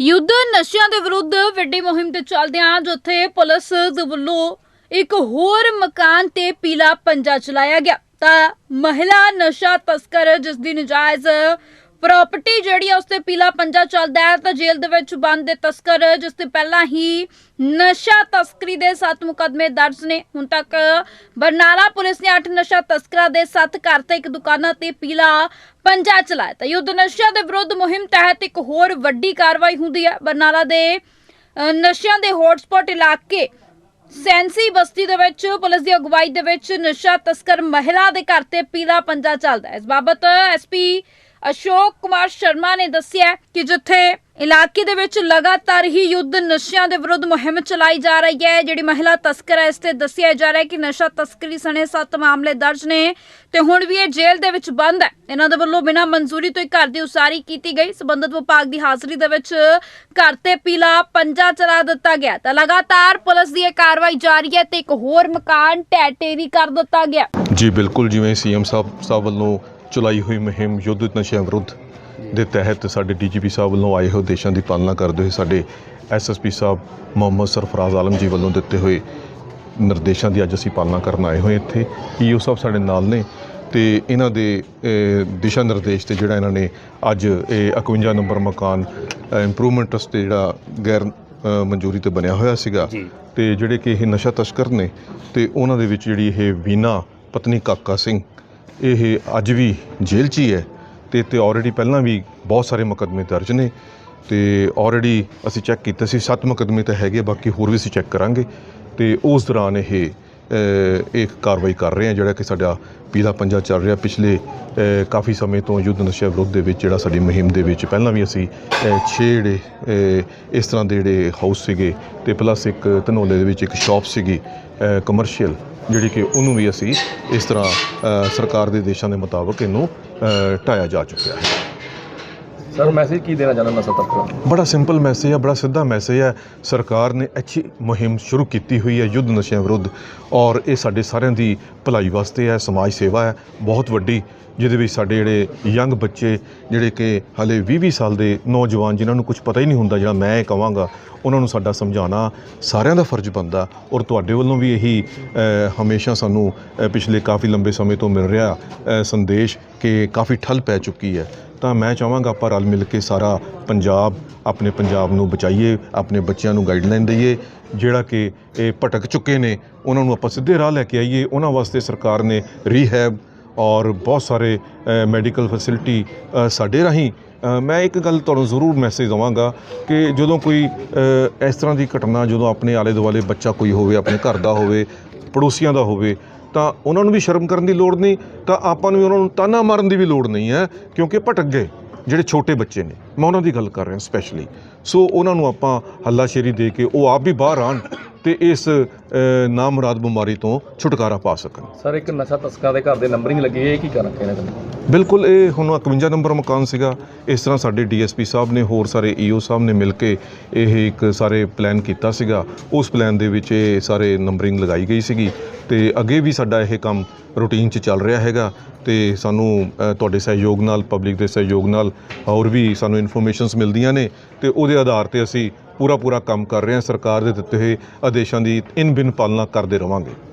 ਯੁੱਧ ਨਸ਼ਿਆਂ ਦੇ ਵਿਰੁੱਧ ਵੱਡੀ ਮੁਹਿੰਮ ਤੇ ਚੱਲਦਿਆਂ ਜਿੱਥੇ ਪੁਲਿਸ ਦੇ ਵੱਲੋਂ ਇੱਕ ਹੋਰ ਮਕਾਨ ਤੇ ਪੀਲਾ ਪੰਜਾ ਚਲਾਇਆ ਗਿਆ, ਤਾਂ ਮਹਿਲਾ ਨਸ਼ਾ ਤਸਕਰ ਜਿਸ ਦੀ ਨਜਾਇਜ਼ ਪ੍ਰਾਪਰਟੀ ਜਿਹੜੀ ਆ ਉਸ ਤੇ ਪੀਲਾ ਪੰਜਾ ਚੱਲਦਾ ਹੈ ਤਾਂ ਜੇਲ੍ਹ ਦੇ ਵਿੱਚ ਬੰਦ ਦੇ ਤਸਕਰ, ਜਿਸ ਤੇ ਪਹਿਲਾਂ ਹੀ ਨਸ਼ਾ ਤਸਕਰੀ ਦੇ 7 ਮੁਕਦਮੇ ਦਰਜ ਨੇ। ਹੁਣ ਤੱਕ ਬਰਨਾਲਾ ਪੁਲਿਸ ਨੇ 8 ਨਸ਼ਾ ਤਸਕਰਾਂ ਦੇ 7 ਘਰ ਤੇ ਇੱਕ ਦੁਕਾਨਾਂ ਤੇ ਪੀਲਾ ਪੰਜਾ ਚਲਾਇਆ। ਤਾਂ ਯੁੱਧ ਨਸ਼ਾ ਦੇ ਵਿਰੁੱਧ ਮੁਹਿੰਮ ਤਹਿਤ ਇੱਕ ਹੋਰ ਵੱਡੀ ਕਾਰਵਾਈ ਹੁੰਦੀ ਹੈ। ਬਰਨਾਲਾ ਦੇ ਨਸ਼ਿਆਂ ਦੇ ਹੌਟਸਪੌਟ ਇਲਾਕੇ ਸੈਂਸੀ ਬਸਤੀ ਦੇ ਵਿੱਚ ਪੁਲਿਸ ਦੀ ਅਗਵਾਈ ਦੇ ਵਿੱਚ ਨਸ਼ਾ ਤਸਕਰ ਮਹਿਲਾ ਦੇ ਘਰ ਤੇ ਪੀਲਾ ਪੰਜਾ ਚੱਲਦਾ ਹੈ। ਇਸ ਬਾਬਤ ਐਸਪੀ ਅਸ਼ੋਕ ਕੁਮਾਰ ਸ਼ਰਮਾ ਨੇ ਦੱਸਿਆ ਕਿ ਜਿੱਥੇ ਇਲਾਕੇ ਦੇ ਵਿੱਚ ਲਗਾਤਾਰ ਹੀ ਯੁੱਧ ਨਸ਼ਿਆਂ ਦੇ ਵਿਰੁੱਧ ਮੁਹਿੰਮ ਚਲਾਈ ਜਾ ਰਹੀ ਹੈ, ਜਿਹੜੀ ਮਹਿਲਾ ਤਸਕਰ ਹੈ, ਇਸ ਤੇ ਦੱਸਿਆ ਜਾ ਰਿਹਾ ਹੈ ਕਿ ਨਸ਼ਾ ਤਸਕਰੀ ਸਣੇ 7 ਮਾਮਲੇ ਦਰਜ ਨੇ ਤੇ ਹੁਣ ਵੀ ਇਹ ਜੇਲ੍ਹ ਦੇ ਵਿੱਚ ਬੰਦ ਹੈ। ਇਹਨਾਂ ਦੇ ਵੱਲੋਂ ਬਿਨਾਂ ਮਨਜ਼ੂਰੀ ਤੋਂ ਹੀ ਘਰ ਦੀ ਉਸਾਰੀ ਕੀਤੀ ਗਈ। ਸਬੰਧਤ ਵਿਭਾਗ ਦੀ ਹਾਜ਼ਰੀ ਦੇ ਵਿੱਚ ਘਰ ਤੇ ਪੀਲਾ ਪੰਜਾ ਚਲਾ ਦਿੱਤਾ ਗਿਆ। ਤਾਂ ਲਗਾਤਾਰ ਪੁਲਿਸ ਦੀ ਇਹ ਕਾਰਵਾਈ ਜਾਰੀ ਹੈ ਤੇ ਇੱਕ ਹੋਰ ਮਕਾਨ ਢਹਿ ਕਰ ਦਿੱਤਾ ਗਿਆ। ਜੀ, ਬਿਲਕੁਲ ਜਿਵੇਂ ਸੀਐਮ ਸਾਹਿਬ ਸਾਹਿਬ ਵੱਲੋਂ ਚਲਾਈ ਹੋਈ ਮੁਹਿੰਮ ਯੁੱਧ ਨਸ਼ਿਆਂ ਵਿਰੁੱਧ ਦੇ ਤਹਿਤ ਸਾਡੇ ਡੀਜੀਪੀ ਸਾਹਿਬ ਵੱਲੋਂ ਆਏ ਹੋਏ ਦੇਸ਼ਾਂ ਦੀ ਪਾਲਣਾ ਕਰਦੇ ਹੋਏ ਸਾਡੇ ਐਸਐਸਪੀ ਸਾਹਿਬ ਮੁਹੰਮਦ ਸਰਫਰਾਜ਼ ਆਲਮ ਜੀ ਵੱਲੋਂ ਦਿੱਤੇ ਹੋਏ ਨਿਰਦੇਸ਼ਾਂ ਦੀ ਅੱਜ ਅਸੀਂ ਪਾਲਣਾ ਕਰਨ ਆਏ ਹੋਏ ਇੱਥੇ ਈਓ ਸਾਹਿਬ ਸਾਡੇ ਨਾਲ ਨੇ ਤੇ ਇਹਨਾਂ ਦੇ ਦਿਸ਼ਾ ਨਿਰਦੇਸ਼ ਤੇ ਜਿਹੜਾ ਇਹਨਾਂ ਨੇ ਅੱਜ ਇਹ 51 ਨੰਬਰ ਮਕਾਨ ਇੰਪਰੂਵਮੈਂਟ ਟਰਸਟ ਤੇ ਜਿਹੜਾ ਗੈਰ ਮਨਜ਼ੂਰੀ ਤੇ ਬਣਿਆ ਹੋਇਆ ਸੀਗਾ। ਤੇ ਜਿਹੜੇ ਕਿ ਇਹ ਨਸ਼ਾ ਤਸਕਰ ਨੇ ਤੇ ਉਹਨਾਂ ਦੇ ਵਿੱਚ ਜਿਹੜੀ ਇਹ ਵੀਨਾ ਪਤਨੀ ਕਾਕਾ ਸਿੰਘ ਇਹ ਅੱਜ ਵੀ ਜੇਲ੍ਹ 'ਚ ਹੀ ਹੈ ਤੇ ਤੇ ਆਲਰੇਡੀ ਪਹਿਲਾਂ ਵੀ ਬਹੁਤ ਸਾਰੇ ਮੁਕੱਦਮੇ ਦਰਜ ਨੇ ਤੇ ਆਲਰੇਡੀ ਅਸੀਂ ਚੈੱਕ ਕੀਤਾ ਸੀ, ਸੱਤ ਮੁਕੱਦਮੇ ਤਾਂ ਹੈਗੇ ਬਾਕੀ ਹੋਰ ਵੀ ਅਸੀਂ ਚੈੱਕ ਕਰਾਂਗੇ ਤੇ ਉਸ ਦੌਰਾਨ ਇਹ ਇੱਕ ਕਾਰਵਾਈ ਕਰ ਰਹੇ ਹਾਂ, ਜਿਹੜਾ ਕਿ ਸਾਡਾ ਪੀਲਾ ਪੰਜਾ ਚੱਲ ਰਿਹਾ। ਪਿਛਲੇ ਕਾਫੀ ਸਮੇਂ ਤੋਂ ਯੁੱਧ ਨਸ਼ਾ ਵਿਰੁੱਧ ਦੇ ਵਿੱਚ ਜਿਹੜਾ ਸਾਡੀ ਮੁਹਿੰਮ ਦੇ ਵਿੱਚ ਪਹਿਲਾਂ ਵੀ ਅਸੀਂ 6 ਜਿਹੜੇ ਇਸ ਤਰ੍ਹਾਂ ਦੇ ਜਿਹੜੇ ਹਾਊਸ ਸੀਗੇ ਤੇ ਪਲੱਸ ਇੱਕ ਧਨੋਲੇ ਦੇ ਵਿੱਚ ਇੱਕ ਸ਼ਾਪ ਸੀਗੀ ਕਮਰਸ਼ੀਅਲ ਜਿਹੜੀ ਕਿ ਉਹਨੂੰ ਵੀ ਅਸੀਂ ਇਸ ਤਰ੍ਹਾਂ ਸਰਕਾਰ ਦੇ ਦੇਸ਼ਾਂ ਦੇ ਮੁਤਾਬਕ ਇਹਨੂੰ ਢਾਇਆ ਜਾ ਚੁੱਕਿਆ ਹੈ। ਸਰ ਮੈਸੇਜ ਕੀ ਦੇਣਾ ਚਾਹੁੰਦਾ ਨਸ਼ਾ ਤਸਕਰ ਬੜਾ ਸਿੰਪਲ ਮੈਸੇਜ ਹੈ ਬੜਾ ਸਿੱਧਾ ਮੈਸੇਜ ਹੈ ਸਰਕਾਰ ਨੇ ਅੱਛੀ ਮੁਹਿੰਮ ਸ਼ੁਰੂ ਕੀਤੀ ਹੋਈ ਹੈ ਯੁੱਧ ਨਸ਼ਿਆਂ ਵਿਰੁੱਧ। ਔਰ ਇਹ ਸਾਡੇ ਸਾਰਿਆਂ ਦੀ ਭਲਾਈ ਵਾਸਤੇ ਹੈ ਸਮਾਜ ਸੇਵਾ ਹੈ ਬਹੁਤ ਵੱਡੀ, ਜਿਹਦੇ ਵਿੱਚ ਸਾਡੇ ਜਿਹੜੇ ਯੰਗ ਬੱਚੇ, ਜਿਹੜੇ ਕਿ ਹਲੇ 20-20 ਸਾਲ ਦੇ ਨੌਜਵਾਨ, ਜਿਨ੍ਹਾਂ ਨੂੰ ਕੁਝ ਪਤਾ ਹੀ ਨਹੀਂ ਹੁੰਦਾ, ਜਿਹੜਾ ਮੈਂ ਇਹ ਕਵਾਂਗਾ, ਉਹਨਾਂ ਨੂੰ ਸਾਡਾ ਸਮਝਾਉਣਾ ਸਾਰਿਆਂ ਦਾ ਫਰਜ਼ ਬਣਦਾ। ਔਰ ਤੁਹਾਡੇ ਵੱਲੋਂ ਵੀ ਇਹੀ ਹਮੇਸ਼ਾ ਸਾਨੂੰ ਪਿਛਲੇ ਕਾਫੀ ਲੰਬੇ ਸਮੇਂ ਤੋਂ ਮਿਲ ਰਿਹਾ ਸੰਦੇਸ਼ ਕਿ ਕਾਫੀ ਠੱਲ ਪੈ ਚੁੱਕੀ ਹੈ। ਤਾਂ ਮੈਂ ਚਾਹਾਂਗਾ ਆਪਾਂ ਰਲ ਮਿਲ ਕੇ ਸਾਰਾ ਪੰਜਾਬ ਆਪਣੇ ਪੰਜਾਬ ਨੂੰ ਬਚਾਈਏ, ਆਪਣੇ ਬੱਚਿਆਂ ਨੂੰ ਗਾਈਡਲਾਈਨ ਦਈਏ, ਜਿਹੜਾ ਕਿ ਇਹ ਭਟਕ ਚੁੱਕੇ ਨੇ, ਉਹਨਾਂ ਨੂੰ ਆਪਾਂ ਸਿੱਧੇ ਰਾਹ ਲੈ ਕੇ ਆਈਏ। ਉਹਨਾਂ ਵਾਸਤੇ ਸਰਕਾਰ ਨੇ ਰੀਹੈਬ ਔਰ ਬਹੁਤ ਸਾਰੇ ਮੈਡੀਕਲ ਫੈਸਿਲਿਟੀ ਸਾਡੇ ਰਾਹੀਂ ਮੈਂ ਇੱਕ ਗੱਲ ਤੁਹਾਨੂੰ ਜ਼ਰੂਰ ਮੈਸੇਜ ਦਵਾਂਗਾ ਕਿ ਜਦੋਂ ਕੋਈ ਇਸ ਤਰ੍ਹਾਂ ਦੀ ਘਟਨਾ, ਜਦੋਂ ਆਪਣੇ ਆਲੇ ਦੁਆਲੇ ਬੱਚਾ ਕੋਈ ਹੋਵੇ, ਆਪਣੇ ਘਰ ਦਾ ਹੋਵੇ, ਪੜੋਸੀਆਂ ਦਾ ਹੋਵੇ ਤਾਂ ਉਹਨਾਂ ਨੂੰ ਵੀ ਸ਼ਰਮ ਕਰਨ ਦੀ ਲੋੜ ਨਹੀਂ, ਤਾਂ ਆਪਾਂ ਨੂੰ ਵੀ ਉਹਨਾਂ ਨੂੰ ਤਾਨਾ ਮਾਰਨ ਦੀ ਵੀ ਲੋੜ ਨਹੀਂ ਹੈ, ਕਿਉਂਕਿ ਭਟਕ ਗਏ ਜਿਹੜੇ ਛੋਟੇ ਬੱਚੇ ਨੇ। ਮੈਂ ਉਹਨਾਂ ਦੀ ਗੱਲ ਕਰ ਰਿਹਾ ਸਪੈਸ਼ਲੀ ਸੋ ਉਹਨਾਂ ਨੂੰ ਆਪਾਂ ਹੱਲਾਸ਼ੇਰੀ ਦੇ ਕੇ ਉਹ ਆਪ ਵੀ ਬਾਹਰ ਆਣ ਤੇ ਇਸ ਨਾਮਰਾਦ ਬਿਮਾਰੀ ਤੋਂ ਛੁਟਕਾਰਾ ਪਾ ਸਕਣ। ਸਰ ਇੱਕ ਨਸ਼ਾ ਤਸਕਰਾਂ ਦੇ ਘਰ ਦੇ ਨੰਬਰਿੰਗ ਲੱਗੀ ਹੈ ਇਹ ਕੀ ਕਰਨ ਇਹਨਾਂ ਨੇ ਬਿਲਕੁਲ, ਇਹ ਹੁਣ 51 ਨੰਬਰ ਮਕਾਨ ਸੀਗਾ। ਇਸ ਤਰ੍ਹਾਂ ਸਾਡੇ ਡੀਐਸਪੀ ਸਾਹਿਬ ਨੇ ਹੋਰ ਸਾਰੇ ਈਓ ਸਾਹਿਬ ਨੇ ਮਿਲ ਕੇ ਇਹ ਇੱਕ ਸਾਰੇ ਪਲਾਨ ਕੀਤਾ ਸੀਗਾ। ਉਸ ਪਲਾਨ ਦੇ ਵਿੱਚ ਇਹ ਸਾਰੇ ਨੰਬਰਿੰਗ ਲਗਾਈ ਗਈ ਸੀਗੀ ਤੇ ਅੱਗੇ ਵੀ ਸਾਡਾ ਇਹ ਕੰਮ ਰੂਟੀਨ 'ਚ ਚੱਲ ਰਿਹਾ ਹੈਗਾ ਤੇ ਸਾਨੂੰ ਤੁਹਾਡੇ ਸਹਿਯੋਗ ਨਾਲ ਪਬਲਿਕ ਦੇ ਸਹਿਯੋਗ ਨਾਲ ਹੋਰ ਵੀ ਸਾਨੂੰ ਇਨਫੋਰਮੇਸ਼ਨਸ ਮਿਲਦੀਆਂ ਨੇ ਤੇ ਉਹਦੇ ਆਧਾਰ ਤੇ ਅਸੀਂ ਪੂਰਾ ਪੂਰਾ ਕੰਮ ਕਰ ਰਹੇ ਹਾਂ। ਸਰਕਾਰ ਦੇ ਦਿੱਤੇ ਹੋਏ ਆਦੇਸ਼ਾਂ ਦੀ ਇਨ ਬਿਨ ਪਾਲਣਾ ਕਰਦੇ ਰਵਾਂਗੇ।